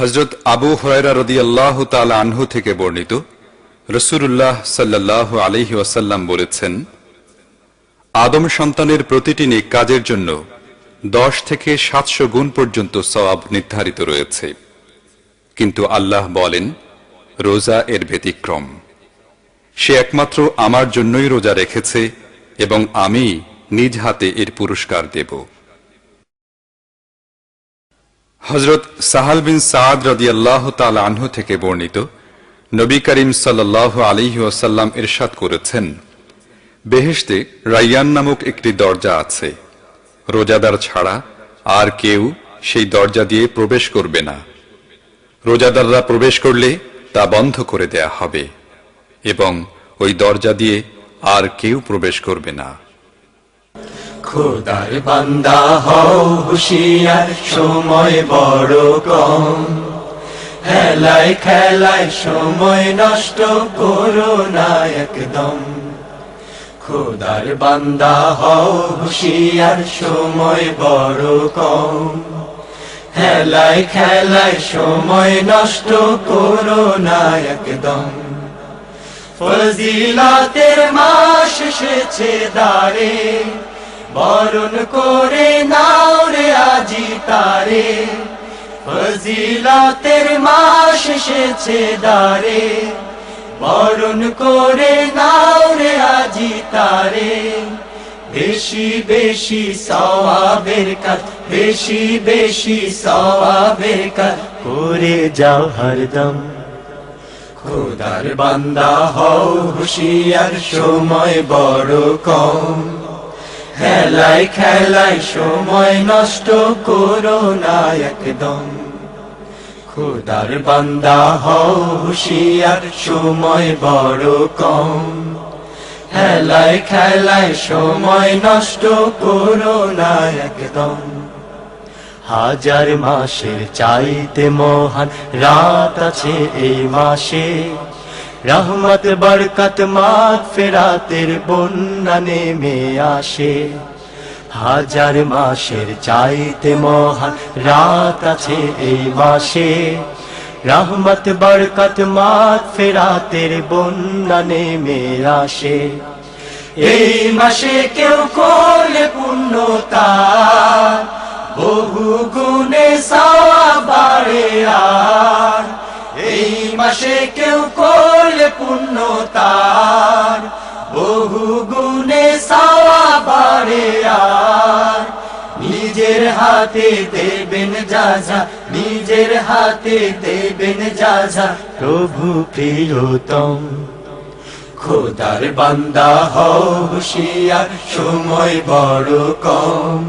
হজরত আবু হরাইরা রদি আল্লাহ তালা আনহু থেকে বর্ণিত রসুরুল্লাহ সাল্লাহ আলহি ওয়াসাল্লাম বলেছেন, আদম সন্তানের প্রতিটি নেক কাজের জন্য দশ থেকে সাতশো গুণ পর্যন্ত সওয়াব নির্ধারিত রয়েছে। কিন্তু আল্লাহ বলেন, রোজা এর ব্যতিক্রম। সে একমাত্র আমার জন্যই রোজা রেখেছে এবং আমি নিজ হাতে এর পুরস্কার দেব। হজরত সাহাল বিন সাদ রদি আল্লাহ আনহু থেকে বর্ণিত, নবী করিম সাল্লাহ আলিহি ওয়াসাল্লাম ইরশাদ করেছেন, বেহেশতে রাইয়ান নামক একটি দরজা আছে, রোজাদার ছাড়া আর কেউ সেই দরজা দিয়ে প্রবেশ করবে না। রোজাদাররা প্রবেশ করলে তা বন্ধ করে দেয়া হবে এবং ওই দরজা দিয়ে আর কেউ প্রবেশ করবে না। খোদার বান্দা হও হুশিয়ার, সময় বড় কম। হেলায় খেলায় সময় নষ্ট করো না একদম। খোদার বান্দা হও হুশিয়ার, সময় বড় কম। হেলায় খেলায় সময় নষ্ট করো না একদম। ফজিলাতের মাস এসেছে দাঁড়ে বরণ করে নাও রে আজি তারে। ফজিলাতের মাস এসেছে দাঁড়ে বরণ করে নাও রে আজি তারে। বেশি বেশি সওয়াবের কাজ, বেশি বেশি সওয়াবের কাজ করে যাও হরদম খোদার বান্দা হও, হুশিয়ার সময় বড় কম। খেলায় খেলায় সময় নষ্ট করো না একদম। খোদার বান্দা হও হুশিয়ার, সময় বড় কম। খেলায় খেলায় সময় নষ্ট করো না একদম। হাজার মাসের চাইতে মহান রাত আছে এই মাসে। রহমত, বরকত মাত ফেরাতের বন্যা নেমে আসে। হাজার মাসের চাইতে মহান রাত আছে এই মাসে। রহমত, বরকত মাত ফেরাতের বন্যা নেমে আসে। এই মাসে কেউ করলে পুণ্যতার বহু গুণে সাওয়া মাসে কেউ করলে পুণ্য তার বহু গুণে সাওয়া বাড়ে আর। নিজের হাতে দেবেন যাজা নিজের হাতে দেবেন যাজা প্রভু প্রিয়তম। খোদার বান্দা হও হুশিয়ার, সময় বড় কম।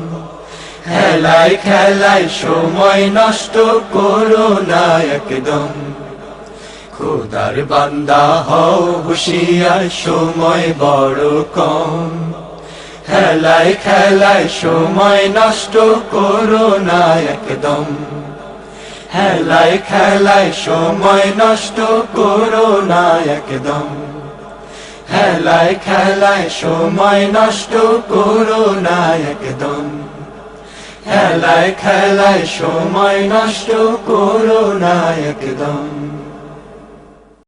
খেলায় খেলায় সময় নষ্ট করো না একদম। খোদার বান্দা হও, হুশিয়ার সময় বড় কম। খেলায় খেলায় সময় নষ্ট করো না একদম। খেলায় খেলায় সময় নষ্ট করো না একদম। খেলায় খেলায় সময় নষ্ট করো না একদম। খেলায় খেলায় সময় নষ্ট করো না একদম।